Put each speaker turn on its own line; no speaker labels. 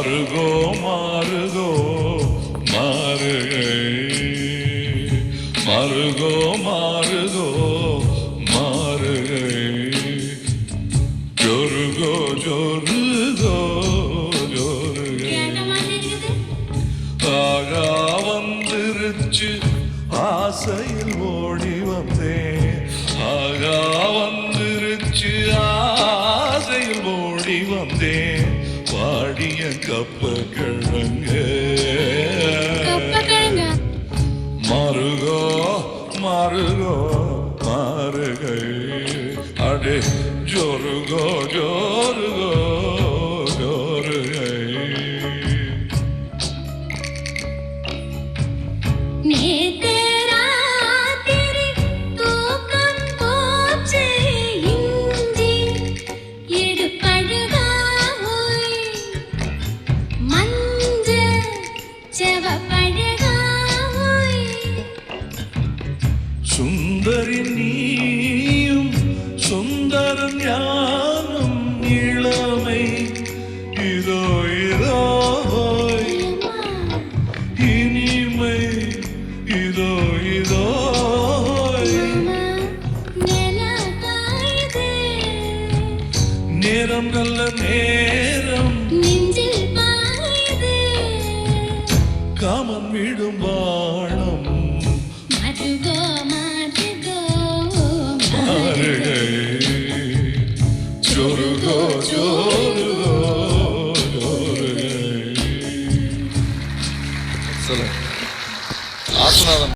மாறுகோ மாறுகோ மாறுகை. மாறுகோ மாறுகோ மாறுகை. ஜொருகோ ஜொருகோ ஜொருகை ஆகா வந்துருச்சு ஆசையில் ஓடி வந்தேன். ஆகா வந்துருச்சு வாடிய கப்ப கிழங்க மருகோ மருகோ மருகை அடே ஜோருகோ ஜோருகை சுந்தரி நீயும் சுந்தரன் ஞானம் இளமை. இதோ இதோ இனிமை இதோ இதோ நேரம் நல்ல நேரம். காமம் விடும் வாழம்
மதுகோ மதுகோ
அருகை சொருகோ சொருகோ சொருகை
சொல்லுங்க ஆசனாதன்